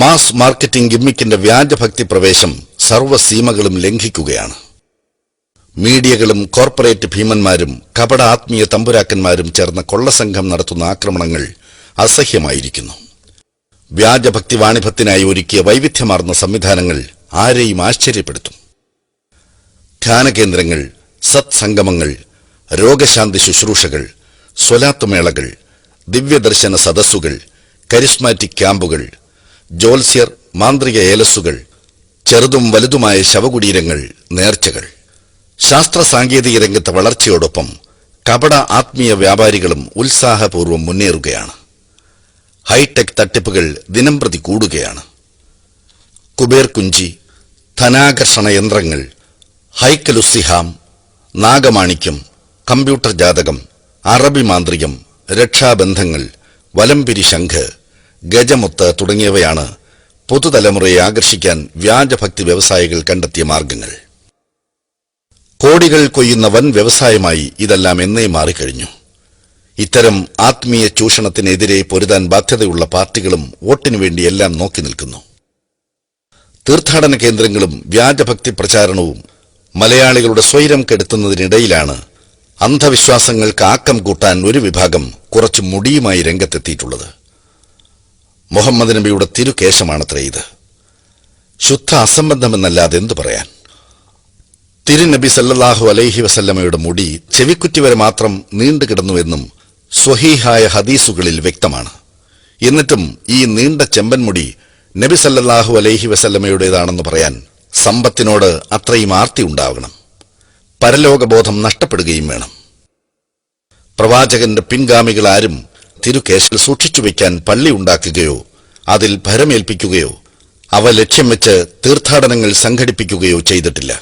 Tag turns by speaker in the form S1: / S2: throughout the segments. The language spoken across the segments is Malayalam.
S1: മാസ് മാർക്കറ്റിംഗ് ഗിമ്മിക്കിന്റെ വ്യാജഭക്തി പ്രവേശം സർവസീമകളും ലംഘിക്കുകയാണ്. മീഡിയകളും കോർപ്പറേറ്റ് ഭീമന്മാരും കപട ആത്മീയ തമ്പുരാക്കന്മാരും ചേർന്ന കൊള്ളസംഘം നടത്തുന്ന ആക്രമണങ്ങൾ അസഹ്യമായിരിക്കുന്നു. വ്യാജഭക്തി വാണിഭത്തിനായി ഒരുക്കിയ വൈവിധ്യമാർന്ന സംവിധാനങ്ങൾ ആരെയും ആശ്ചര്യപ്പെടുത്തും. ധ്യാനകേന്ദ്രങ്ങൾ സത്സംഗമങ്ങൾ രോഗശാന്തി ശുശ്രൂഷകൾ സ്വലാത്തുമേളകൾ ദിവ്യദർശന സദസ്സുകൾ കരിസ്മാറ്റിക് ക്യാമ്പുകൾ ജോത്സ്യർ മാന്ത്രിക ഏലസ്സുകൾ ചെറുതും വലുതുമായ ശവകുടീരങ്ങൾ നേർച്ചകൾ. ശാസ്ത്ര സാങ്കേതിക രംഗത്തെ വളർച്ചയോടൊപ്പം കപട ആത്മീയ വ്യാപാരികളും ഉത്സാഹപൂർവം മുന്നേറുകയാണ്. ഹൈടെക് തട്ടിപ്പുകൾ ദിനംപ്രതി കൂടുകയാണ്. കുബേർ കുഞ്ചി ധനാകർഷണ യന്ത്രങ്ങൾ ഹൈക്കലുസിഹാം നാഗമാണിക്യം കമ്പ്യൂട്ടർ ജാതകം അറബി മാന്ത്രികം രക്ഷാബന്ധങ്ങൾ വലംപിരി ശംഖ് ഗജമുത്ത് തുടങ്ങിയവയാണ് പുതുതലമുറയെ ആകർഷിക്കാൻ വ്യാജഭക്തി വ്യവസായികൾ കണ്ടെത്തിയ മാർഗങ്ങൾ. കോടികൾ കൊയ്യുന്ന വൻ വ്യവസായമായി ഇതെല്ലാം എന്നേ മാറിക്കഴിഞ്ഞു. ഇത്തരം ആത്മീയ ചൂഷണത്തിനെതിരെ പൊരുതാൻ ബാധ്യതയുള്ള പാർട്ടികളും വോട്ടിനു വേണ്ടി എല്ലാം നോക്കി നിൽക്കുന്നു. തീർത്ഥാടന കേന്ദ്രങ്ങളും വ്യാജഭക്തി പ്രചാരണവും മലയാളികളുടെ സ്വൈരം കെടുത്തുന്നതിനിടയിലാണ് അന്ധവിശ്വാസങ്ങൾക്ക് ആക്കം കൂട്ടാൻ ഒരു വിഭാഗം കുറച്ച് മുടിയുമായി രംഗത്തെത്തിയിട്ടുള്ളത്. മുഹമ്മദ് നബിയുടെ തിരുകേശമാണത്രേ ഇത്. ശുദ്ധ അസംബന്ധമെന്നല്ലാതെ എന്തു പറയാൻ? തിരുനബി സല്ലല്ലാഹു അലൈഹി വസല്ലമയുടെ മുടി ചെവിക്കുറ്റി വരെ മാത്രം നീണ്ടുകിടന്നുവെന്നും സ്വഹീഹായ ഹദീസുകളിൽ വ്യക്തമാണ്. എന്നിട്ടും ഈ നീണ്ട ചെമ്പൻ മുടി നബി സല്ലല്ലാഹു അലൈഹി വസല്ലമയുടേതാണെന്ന് പറയാൻ സമ്പത്തിനോട് അത്രയും ആർത്തി ഉണ്ടാവണം. പരലോകബോധം നഷ്ടപ്പെടുകയും വേണം. പ്രവാചകന്റെ പിൻഗാമികൾ ആരും തിരുകേശൽ സൂക്ഷിച്ചു വയ്ക്കാൻ പള്ളി ഉണ്ടാക്കുകയോ അതിൽ ഭരമേൽപ്പിക്കുകയോ അവ ലക്ഷ്യം വെച്ച് തീർത്ഥാടനങ്ങൾ സംഘടിപ്പിക്കുകയോ ചെയ്തിട്ടില്ല.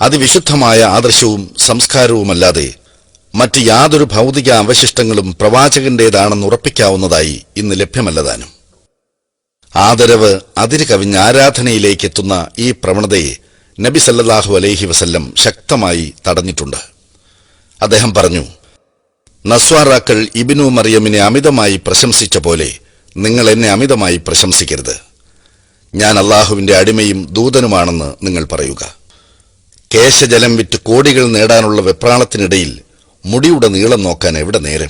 S1: അതിവിശുദ്ധമായ ആദർശവും സംസ്കാരവുമല്ലാതെ മറ്റ് യാതൊരു ഭൗതിക അവശിഷ്ടങ്ങളും പ്രവാചകന്റേതാണെന്ന് ഉറപ്പിക്കാവുന്നതായി ഇന്ന് ലഭ്യമല്ലതാനും ആദരവ് അതിര് കവിഞ്ഞ് ആരാധനയിലേക്ക് എത്തുന്ന ഈ പ്രവണതയെ നബി സല്ലല്ലാഹു അലൈഹി വസല്ലം ശക്തമായി തടഞ്ഞിട്ടുണ്ട്. അദ്ദേഹം പറഞ്ഞു നസ്വാറാക്കൾ ഇബിനു മറിയമിനെ അമിതമായി പ്രശംസിച്ച പോലെ നിങ്ങൾ എന്നെ അമിതമായി പ്രശംസിക്കരുത്. ഞാൻ അള്ളാഹുവിന്റെ അടിമയും ദൂതനുമാണെന്ന് നിങ്ങൾ പറയുക. കേശജലം വിറ്റ് കോടികൾ നേടാനുള്ള വെപ്രാളത്തിനിടയിൽ മുടിയുടെ നീളം നോക്കാൻ എവിടെ നേരം?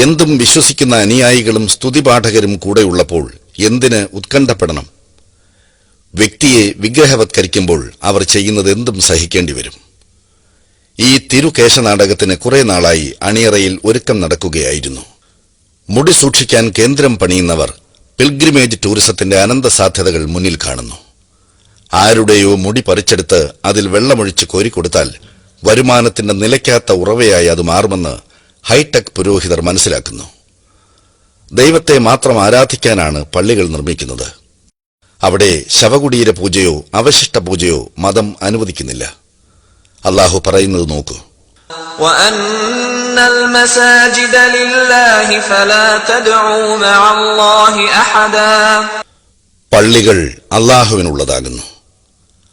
S1: എന്തും വിശ്വസിക്കുന്ന അനുയായികളും സ്തുതിപാഠകരും കൂടെയുള്ളപ്പോൾ എന്തിന് ഉത്കണ്ഠപ്പെടണം? വ്യക്തിയെ വിഗ്രഹവത്കരിക്കുമ്പോൾ അവർ ചെയ്യുന്നത് എന്തും സഹിക്കേണ്ടി വരും ഈ തിരുകേശ നാടകത്തിന് കുറെ നാളായി അണിയറയിൽ ഒരുക്കം നടക്കുകയായിരുന്നു. മുടി സൂക്ഷിക്കാൻ കേന്ദ്രം പണിയുന്നവർ പിൽഗ്രിമേജ് ടൂറിസത്തിന്റെ അനന്ത സാധ്യതകൾ മുന്നിൽ കാണുന്നു. ആരുടെയോ മുടി പറിച്ചെടുത്ത് അതിൽ വെള്ളമൊഴിച്ച് കോരിക്കൊടുത്താൽ വരുമാനത്തിന്റെ നിലയ്ക്കാത്ത ഉറവയായി അത് മാറുമെന്ന് ഹൈടെക് പുരോഹിതർ മനസ്സിലാക്കുന്നു. ദൈവത്തെ മാത്രം ആരാധിക്കാനാണ് പള്ളികൾ നിർമ്മിക്കുന്നത്. അവിടെ ശവകുടീര പൂജയോ അവശിഷ്ട പൂജയോ മതം അനുവദിക്കുന്നില്ല. അള്ളാഹു പറയുന്നത് നോക്കൂ. പള്ളികൾ അള്ളാഹുവിനുള്ളതാകുന്നു.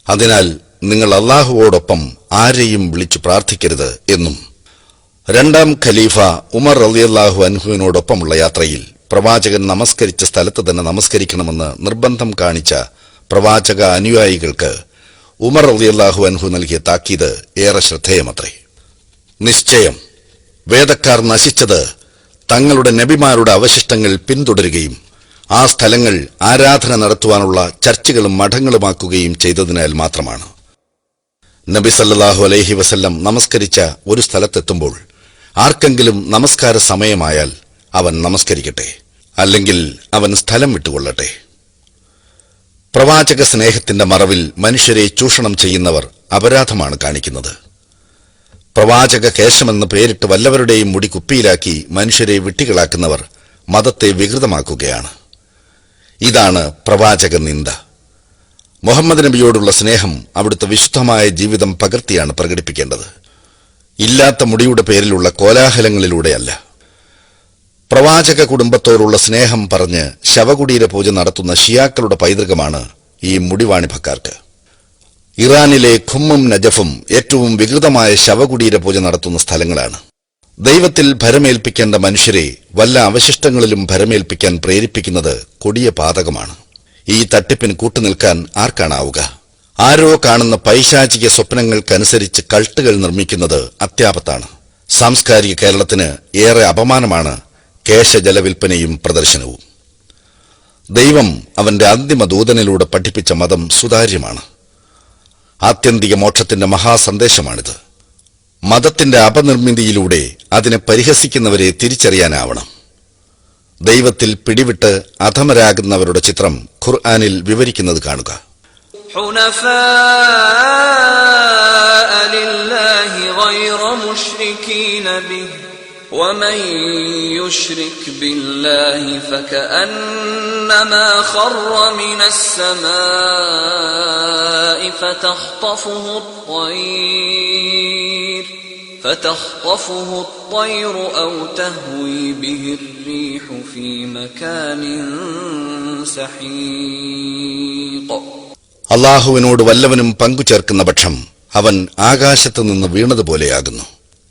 S1: അതിനാൽ നിങ്ങൾ അള്ളാഹുവോടൊപ്പം ആരെയും വിളിച്ചു പ്രാർത്ഥിക്കരുത് എന്നും. രണ്ടാം ഖലീഫ ഉമർ റലിയല്ലാഹു അൻഹുവിനോടൊപ്പമുള്ള യാത്രയിൽ പ്രവാചകൻ നമസ്കരിച്ച സ്ഥലത്ത് തന്നെ നമസ്കരിക്കണമെന്ന് നിർബന്ധം കാണിച്ച പ്രവാചക അനുയായികൾക്ക് ഉമർ റളിയല്ലാഹു അൻഹു നൽകിയ താക്കീത് ഏറെ ശ്രദ്ധേയമത്രേ. നിശ്ചയം വേദക്കാർ നശിച്ചത് തങ്ങളുടെ നബിമാരുടെ അവശിഷ്ടങ്ങൾ പിന്തുടരുകയും ആ സ്ഥലങ്ങൾ ആരാധന നടത്തുവാനുള്ള ചർച്ചുകളും മഠങ്ങളുമാക്കുകയും ചെയ്തതിനാൽ മാത്രമാണ്. നബി സല്ലല്ലാഹു അലൈഹി വസല്ലം നമസ്കരിച്ച ഒരു സ്ഥലത്തെത്തുമ്പോൾ ആർക്കെങ്കിലും നമസ്കാര സമയമായാൽ അവൻ നമസ്കരിക്കട്ടെ അല്ലെങ്കിൽ അവൻ സ്ഥലം വിട്ടുകൊള്ളട്ടെ. പ്രവാചക സ്നേഹത്തിന്റെ മറവിൽ മനുഷ്യരെ ചൂഷണം ചെയ്യുന്നവർ അപരാധമാണ് കാണിക്കുന്നത്. പ്രവാചക കേശമെന്ന് പേരിട്ട് വല്ലവരുടെയും മുടി കുപ്പിയിലാക്കി മനുഷ്യരെ വിട്ടികളാക്കുന്നവർ മതത്തെ വികൃതമാക്കുകയാണ്. ഇതാണ് പ്രവാചക നിന്ദ. മുഹമ്മദ് നബിയോടുള്ള സ്നേഹം അവിടുത്തെ വിശുദ്ധമായ ജീവിതം പകർത്തിയാണ് പ്രകടിപ്പിക്കേണ്ടത്. ഇല്ലാത്ത മുടിയുടെ പേരിലുള്ള കോലാഹലങ്ങളിലൂടെയല്ല. പ്രവാചക കുടുംബത്തോടുള്ള സ്നേഹം പറഞ്ഞ് ശവകുടീര പൂജ നടത്തുന്ന ഷിയാക്കളുടെ പൈതൃകമാണ് ഈ മുടിവാണിഭക്കാർക്ക്. ഇറാനിലെ ഖുമ്മും നജഫും ഏറ്റവും വികൃതമായ ശവകുടീര പൂജ നടത്തുന്ന സ്ഥലങ്ങളാണ്. ദൈവത്തിൽ ഭരമേൽപ്പിക്കേണ്ട മനുഷ്യരെ വല്ല അവശിഷ്ടങ്ങളിലും ഭരമേൽപ്പിക്കാൻ പ്രേരിപ്പിക്കുന്നത് കൊടിയ പാതകമാണ്. ഈ തട്ടിപ്പിന് കൂട്ടുനിൽക്കാൻ ആർക്കാണാവുക? ആരോ കാണുന്ന പൈശാചിക സ്വപ്നങ്ങൾക്കനുസരിച്ച് കൾട്ടുകൾ നിർമ്മിക്കുന്നത് അത്യാപത്താണ്. സാംസ്കാരിക കേരളത്തിന് ഏറെ അപമാനമാണ് കേശജല വിൽപ്പനയും പ്രദർശനവും ദൈവം അവന്റെ അന്തിമ ദൂതനിലൂടെ പഠിപ്പിച്ച മതം സുതാര്യമാണ് ആത്യന്തിക മോക്ഷത്തിന്റെ മഹാസന്ദേശമാണിത് മതത്തിന്റെ അപനിർമ്മിതിയിലൂടെ അതിനെ പരിഹസിക്കുന്നവരെ തിരിച്ചറിയാനാവണം ദൈവത്തിൽ പിടിവിട്ട് അധമരാകുന്നവരുടെ ചിത്രം ഖുർആാനിൽ വിവരിക്കുന്നത് കാണുക
S2: حنفاء لله غير مشركين به ومن يشرك بالله فكأنما خر من السماء فتخطفه الطير فتخطفه الطير أو تهوي به الريح في مكان سحيق
S1: അള്ളാഹുവിനോട് വല്ലവനും പങ്കു ചേർക്കുന്ന പക്ഷം അവൻ ആകാശത്തു നിന്ന് വീണതുപോലെയാകുന്നു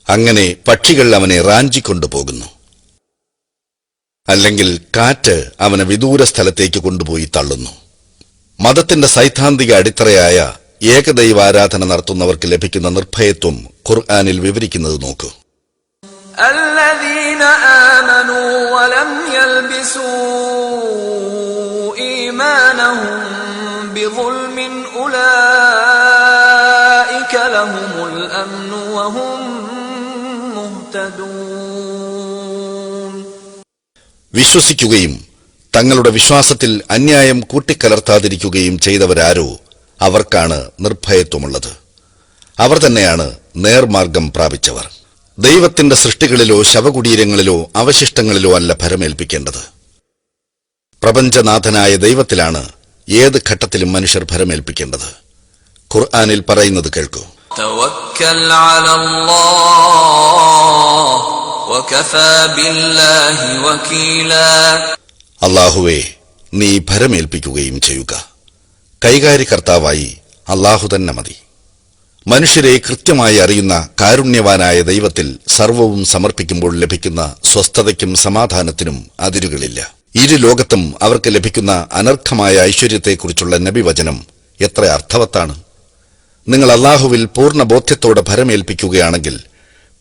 S1: അങ്ങനെ പക്ഷികൾ അവനെ റാഞ്ചിക്കൊണ്ടുപോകുന്നു അല്ലെങ്കിൽ കാറ്റ് അവനെ വിദൂര സ്ഥലത്തേക്ക് കൊണ്ടുപോയി തള്ളുന്നു മതത്തിന്റെ സൈദ്ധാന്തിക അടിത്തറയായ ഏകദൈവാരാധന നടത്തുന്നവർക്ക് ലഭിക്കുന്ന നിർഭയത്വം ഖുർആാനിൽ വിവരിക്കുന്നത് നോക്കൂ
S2: الذين آمنوا ولم يلبسوا إيمانهم بظلم أولئك لهم الأمن وهم مهتدون
S1: വിശ്വസിക്കുകയും തങ്ങളുടെ വിശ്വാസത്തിൽ അന്യായം കൂട്ടിക്കലർത്താതിരിക്കുകയും ചെയ്തവരാരോ അവർക്കാണ് നിർഭയത്വമുള്ളത്. അവർ തന്നെയാണ് നേർമാർഗം പ്രാപിച്ചവർ. ദൈവത്തിന്റെ സൃഷ്ടികളിലോ ശവകുടീരങ്ങളിലോ അവശിഷ്ടങ്ങളിലോ അല്ല ഭരമേൽപ്പിക്കേണ്ടത്. പ്രപഞ്ചനാഥനായ ദൈവത്തിലാണ് ഏത് ഘട്ടത്തിലും മനുഷ്യർ ഭരമേൽപ്പിക്കേണ്ടത്. ഖുർആാനിൽ പറയുന്നത് കേൾക്കൂ. അള്ളാഹുവെ നീ ഭരമേൽപ്പിക്കുകയും ചെയ്യുക. കൈകാര്യകർത്താവായി അള്ളാഹു തന്നെ മതി. മനുഷ്യരെ കൃത്യമായി അറിയുന്ന കാരുണ്യവാനായ ദൈവത്തിൽ സർവവും സമർപ്പിക്കുമ്പോൾ ലഭിക്കുന്ന സ്വസ്ഥതയ്ക്കും സമാധാനത്തിനും അതിരുകളില്ല. ഇരു ലോകത്തും അവർക്ക് ലഭിക്കുന്ന അനർഘമായ ഐശ്വര്യത്തെക്കുറിച്ചുള്ള നബിവചനം എത്ര അർത്ഥവത്താണ്. നിങ്ങൾ അള്ളാഹുവിൽ പൂർണ ബോധ്യത്തോടെ ഭരമേൽപ്പിക്കുകയാണെങ്കിൽ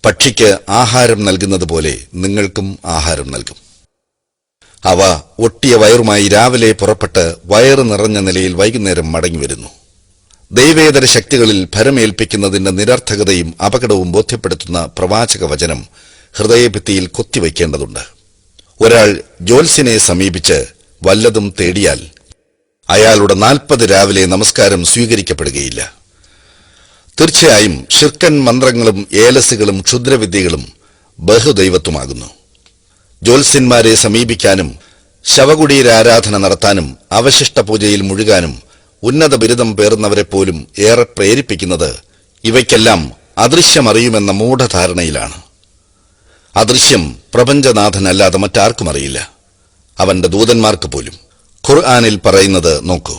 S1: പക്ഷിക്ക് ആഹാരം നൽകുന്നത് പോലെ നിങ്ങൾക്കും ആഹാരം നൽകും. അവ ഒട്ടിയ വയറുമായി രാവിലെ പുറപ്പെട്ട് വയറ് നിറഞ്ഞ നിലയിൽ വൈകുന്നേരം മടങ്ങിവരുന്നു. ദൈവേതര ശക്തികളിൽ ഭരമേൽപ്പിക്കുന്നതിന്റെ നിരർത്ഥകതയും അപകടവും ബോധ്യപ്പെടുത്തുന്ന പ്രവാചക വചനം ഹൃദയഭിത്തിയിൽ കൊത്തിവയ്ക്കേണ്ടതുണ്ട്. ഒരാൾ ജോൽസിനെ സമീപിച്ച് വല്ലതും തേടിയാൽ അയാളുടെ നാൽപ്പത് രാവിലെ നമസ്കാരം സ്വീകരിക്കപ്പെടുകയില്ല. തീർച്ചയായും ഷിർക്കൻ മന്ത്രങ്ങളും ഏലസുകളും ക്ഷുദ്രവിദ്യകളും ബഹുദൈവത്വമാകുന്നു. ജ്യോത്സ്യന്മാരെ സമീപിക്കാനും ശവകുടീരാരാധന നടത്താനും അവശിഷ്ട പൂജയിൽ മുഴുകാനും ഉന്നത ബിരുദം പേറുന്നവരെ പോലും ഏറെ പ്രേരിപ്പിക്കുന്നത് ഇവയ്ക്കെല്ലാം അദൃശ്യമറിയുമെന്ന മൂഢധാരണയിലാണ്. അദൃശ്യം പ്രപഞ്ചനാഥനല്ലാതെ മറ്റാർക്കും അറിയില്ല അവന്റെ ദൂതന്മാർക്ക് പോലും. ഖുർആാനിൽ പറയുന്നത് നോക്കൂ.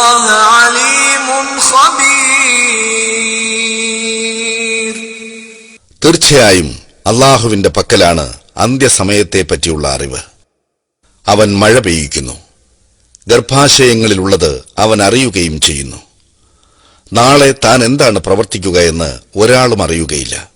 S1: തീർച്ചയായും അള്ളാഹുവിന്റെ പക്കലാണ് അന്ത്യസമയത്തെ പറ്റിയുള്ള അറിവ്. അവൻ മഴ പെയ്യിക്കുന്നു. ഗർഭാശയങ്ങളിലുള്ളത് അവൻ അറിയുകയും ചെയ്യുന്നു. നാളെ താൻ എന്താണ് പ്രവർത്തിക്കുക എന്ന് ഒരാളും അറിയുകയില്ല.